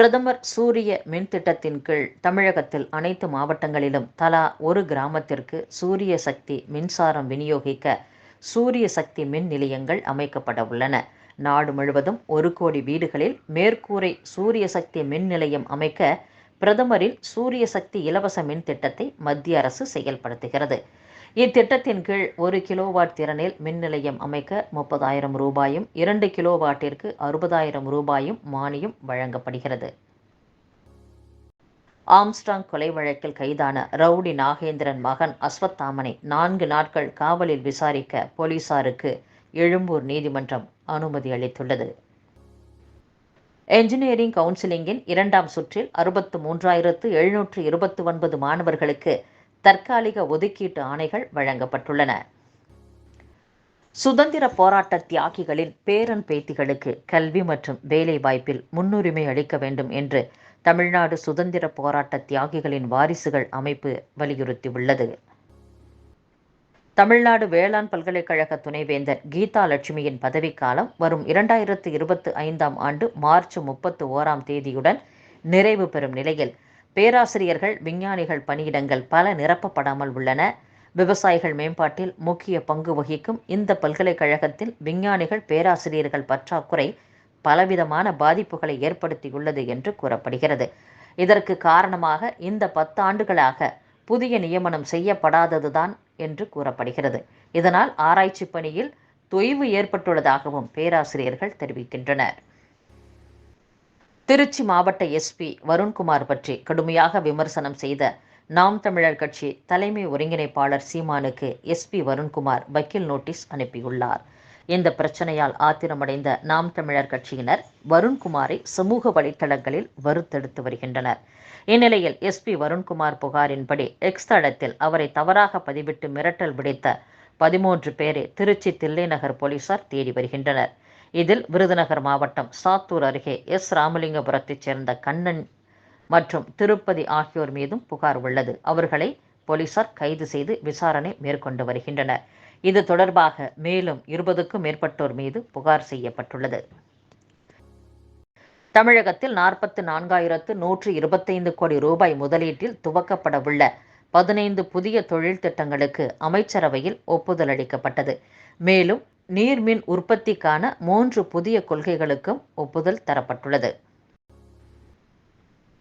பிரதமர் சூரிய மின் திட்டத்தின் கீழ் தமிழகத்தில் அனைத்து மாவட்டங்களிலும் தலா ஒரு கிராமத்திற்கு சூரிய சக்தி மின்சாரம் விநியோகிக்க சூரிய சக்தி மின் நிலையங்கள் அமைக்கப்பட உள்ளன. நாடு முழுவதும் ஒரு கோடி வீடுகளில் மேற்கூரை சூரிய சக்தி மின் நிலையம் அமைக்க பிரதமரின் சூரிய சக்தி இலவச மின் திட்டத்தை மத்திய அரசு செயல்படுத்துகிறது. இத்திட்டத்தின் கீழ் ஒரு கிலோவாட் திறனில் மின் நிலையம் அமைக்க முப்பதாயிரம் ரூபாயும் இரண்டு கிலோவாட்டிற்கு அறுபதாயிரம் ரூபாயும் மானியம் வழங்கப்படுகிறது. ஆம்ஸ்டாங் கொலை வழக்கில் கைதான ரவுடி நாகேந்திரன் மகன் அஸ்வத்தாமனை நான்கு நாட்கள் காவலில் விசாரிக்க போலீசாருக்கு எழும்பூர் நீதிமன்றம் அனுமதி அளித்துள்ளது. என்ஜினியரிங் கவுன்சிலிங்கின் இரண்டாம் சுற்றில் அறுபத்து மூன்றாயிரத்து எழுநூற்று இருபத்து ஒன்பது மாணவர்களுக்கு தற்காலிக ஒதுக்கீட்டு ஆணைகள் வழங்கப்பட்டுள்ளன. சுதந்திர போராட்ட தியாகிகளின் பேரன் பேத்திகளுக்கு கல்வி மற்றும் வேலை வாய்ப்பில் முன்னுரிமை அளிக்க வேண்டும் என்று தமிழ்நாடு சுதந்திர போராட்ட தியாகிகளின் வாரிசுகள் அமைப்பு வலியுறுத்தியுள்ளது. தமிழ்நாடு வேளாண் பல்கலைக்கழக துணைவேந்தர் கீதா லட்சுமியின் பதவிக்காலம் வரும் இரண்டாயிரத்து இருபத்தி ஐந்தாம் ஆண்டு மார்ச் முப்பத்து ஓராம் தேதியுடன் நிறைவு பெறும் நிலையில் பேராசிரியர்கள் விஞ்ஞானிகள் பணியிடங்கள் பல நிரப்பப்படாமல் உள்ளன. விவசாயிகள் மேம்பாட்டில் முக்கிய பங்கு வகிக்கும் இந்த பல்கலைக்கழகத்தில் விஞ்ஞானிகள் பேராசிரியர்கள் பற்றாக்குறை பலவிதமான பாதிப்புகளை ஏற்படுத்தியுள்ளது என்று கூறப்படுகிறது. இதற்கு காரணமாக இந்த பத்தாண்டுகளாக புதிய நியமனம் செய்யப்படாததுதான் என்று கூறப்படுகிறது. இதனால் ஆராய்ச்சி பணியில் தொய்வு ஏற்பட்டுள்ளதாகவும் பேராசிரியர்கள் தெரிவிக்கின்றனர். திருச்சி மாவட்ட எஸ்பி வருண்குமார் பற்றி கடுமையாக விமர்சனம் செய்த நாம் தமிழர் கட்சி தலைமை ஒருங்கிணைப்பாளர் சீமானுக்கு எஸ்பி வருண்குமார் வக்கீல் நோட்டீஸ் அனுப்பியுள்ளார். இந்த பிரச்சனையால் ஆத்திரமடைந்த நாம் தமிழர் கட்சியினர் வருண்குமாரை சமூக வலைத்தளங்களில் வறுத்தெடுத்து வருகின்றனர். இந்நிலையில் எஸ்பி வருண்குமார் புகாரின்படி எக்ஸ் தளத்தில் அவரை தவறாக பதிவிட்டு மிரட்டல் விடுத்த பதிமூன்று பேரை திருச்சி தில்லைநகர் போலீசார் தேடி வருகின்றனர். இதில் விருதுநகர் மாவட்டம் சாத்தூர் அருகே எஸ். ராமலிங்கபுரத்தைச் சேர்ந்த கண்ணன் மற்றும் திருப்பதி ஆகியோர் மீதும் புகார் உள்ளது. அவர்களை போலீசார் கைது செய்து விசாரணை மேற்கொண்டு வருகின்றனர். இது தொடர்பாக மேலும் இருபதுக்கும் மேற்பட்டோர் மீது புகார் செய்யப்பட்டுள்ளது. தமிழகத்தில் நாற்பத்து நான்காயிரத்து நூற்று இருபத்தைந்து கோடி ரூபாய் முதலீட்டில் துவக்கப்படவுள்ள பதினைந்து புதிய தொழில் திட்டங்களுக்கு அமைச்சரவையில் ஒப்புதல் அளிக்கப்பட்டது. மேலும் நீர்மின் உற்பத்திக்கான மூன்று புதிய கொள்கைகளுக்கும் ஒப்புதல் தரப்பட்டுள்ளது.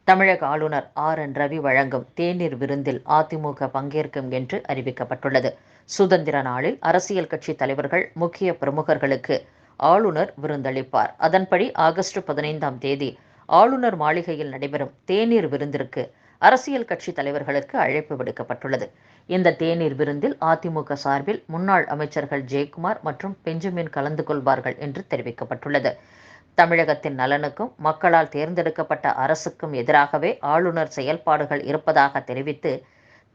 தமிழக ஆளுநர் ஆர். என். ரவி வழங்கும் தேநீர் விருந்தில் அதிமுக பங்கேற்கும் என்று அறிவிக்கப்பட்டுள்ளது. சுதந்திர நாளில் அரசியல் கட்சி தலைவர்கள் முக்கிய பிரமுகர்களுக்கு ஆளுநர் விருந்தளிப்பார். அதன்படி ஆகஸ்ட் பதினைந்தாம் தேதி ஆளுநர் மாளிகையில் நடைபெறும் தேநீர் விருந்திற்கு அரசியல் கட்சி தலைவர்களுக்கு அழைப்பு விடுக்கப்பட்டுள்ளது. இந்த தேநீர் விருந்தில் அதிமுக சார்பில் முன்னாள் அமைச்சர்கள் ஜெயக்குமார் மற்றும் பெஞ்சமின் கலந்து கொள்வார்கள் என்று தெரிவிக்கப்பட்டுள்ளது. தமிழகத்தின் நலனுக்கும் மக்களால் தேர்ந்தெடுக்கப்பட்ட அரசுக்கும் எதிராகவே ஆளுநர் செயல்பாடுகள் இருப்பதாக தெரிவித்து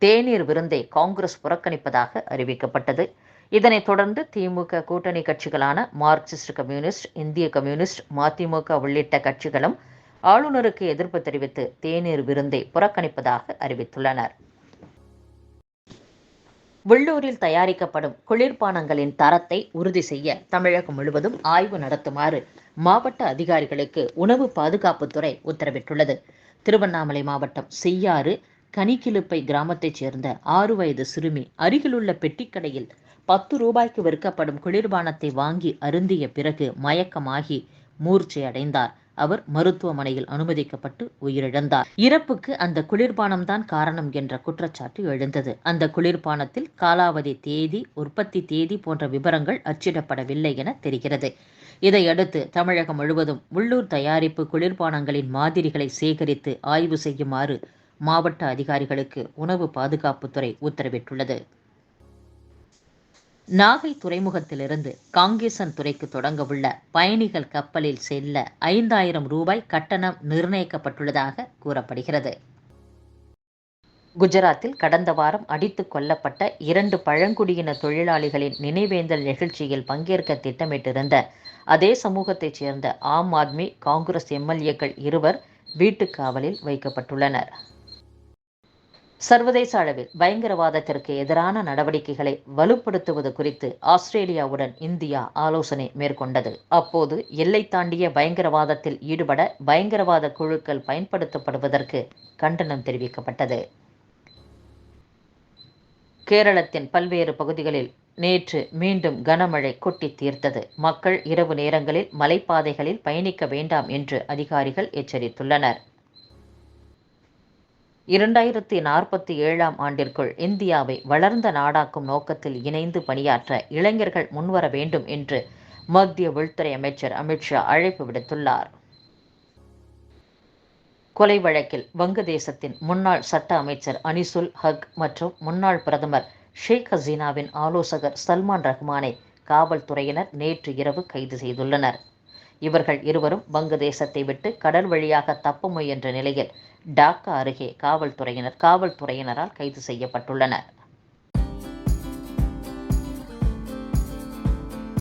தேநீர் விருந்தை காங்கிரஸ் புறக்கணிப்பதாக அறிவிக்கப்பட்டது. இதனைத் தொடர்ந்து திமுக கூட்டணி கட்சிகளான மார்க்சிஸ்ட் கம்யூனிஸ்ட் இந்திய கம்யூனிஸ்ட் மதிமுக உள்ளிட்ட கட்சிகளும் ஆளுநருக்கு எதிர்ப்பு தெரிவித்து தேநீர் விருந்தை புறக்கணிப்பதாக அறிவித்துள்ளனர். உள்ளூரில் தயாரிக்கப்படும் குளிர்பானங்களின் தரத்தை உறுதி செய்ய தமிழகம் முழுவதும் ஆய்வு நடத்துமாறு மாவட்ட அதிகாரிகளுக்கு உணவு பாதுகாப்புத்துறை உத்தரவிட்டுள்ளது. திருவண்ணாமலை மாவட்டம் செய்யாறு கனிக்கிலுப்பை கிராமத்தைச் சேர்ந்த ஆறு வயது சிறுமி அருகிலுள்ள பெட்டிக்கடையில் பத்து ரூபாய்க்கு விற்கப்படும் குளிர்பானத்தை வாங்கி அருந்திய பிறகு மயக்கமாகி மூர்ச்சை அடைந்தார் அவர் மருத்துவமனையில் அனுமதிக்கப்பட்டு உயிரிழந்தார். இறப்புக்கு அந்த குளிர்பானம் தான் காரணம் என்ற குற்றச்சாட்டு எழுந்தது. அந்த குளிர்பானத்தில் காலாவதி தேதி உற்பத்தி தேதி போன்ற விவரங்கள் அச்சிடப்படவில்லை என தெரிகிறது. இதையடுத்து தமிழகம் முழுவதும் உள்ளூர் தயாரிப்பு குளிர்பானங்களின் மாதிரிகளை சேகரித்து ஆய்வு செய்யுமாறு மாவட்ட அதிகாரிகளுக்கு உணவு பாதுகாப்புத்துறை உத்தரவிட்டுள்ளது. நாகை துறைமுகத்திலிருந்து காங்கேசன் துறைக்கு தொடங்கவுள்ள பயணிகள் கப்பலில் செல்ல ஐந்தாயிரம் ரூபாய் கட்டணம் நிர்ணயிக்கப்பட்டுள்ளதாக கூறப்படுகிறது. குஜராத்தில் கடந்த வாரம் அடித்துக் கொல்லப்பட்ட இரண்டு பழங்குடியின தொழிலாளிகளின் நினைவேந்தல் நிகழ்ச்சியில் பங்கேற்க திட்டமிட்டிருந்த அதே சமூகத்தைச் சேர்ந்த ஆம் ஆத்மி காங்கிரஸ் எம்எல்ஏக்கள் இருவர் வீட்டுக் காவலில் வைக்கப்பட்டுள்ளனர். சர்வதேச அளவில் பயங்கரவாதத்திற்கு எதிரான நடவடிக்கைகளை வலுப்படுத்துவது குறித்து ஆஸ்திரேலியாவுடன் இந்தியா ஆலோசனை மேற்கொண்டது. அப்போது எல்லை தாண்டிய பயங்கரவாதத்தில் ஈடுபட பயங்கரவாத குழுக்கள் பயன்படுத்தப்படுவதற்கு கண்டனம் தெரிவிக்கப்பட்டது. கேரளத்தின் பல்வேறு பகுதிகளில் நேற்று மீண்டும் கனமழை கொட்டி தீர்த்தது. மக்கள் இரவு நேரங்களில் மலைப்பாதைகளில் பயணிக்க வேண்டாம் என்று அதிகாரிகள் எச்சரித்துள்ளனர். இரண்டாயிரத்தி நாற்பத்தி ஏழாம் ஆண்டிற்குள் இந்தியாவை வளர்ந்த நாடாக்கும் நோக்கத்தில் இணைந்து பணியாற்ற இளைஞர்கள் முன்வர வேண்டும் என்று மத்திய உள்துறை அமைச்சர் அமித்ஷா அழைப்பு விடுத்துள்ளார். கொலை வழக்கில் வங்கதேசத்தின் முன்னாள் சட்ட அமைச்சர் அனிசுல் ஹக் மற்றும் முன்னாள் பிரதமர் ஷேக் ஹசீனாவின் ஆலோசகர் சல்மான் ரஹ்மானை காவல்துறையினர் நேற்று இரவு கைது செய்துள்ளனர். இவர்கள் இருவரும் வங்கதேசத்தை விட்டு கடல் வழியாக தப்ப முயன்ற நிலையில் டாக்கா அருகே காவல்துறையினர் காவல்துறையினரால் கைது செய்யப்பட்டுள்ளனர்.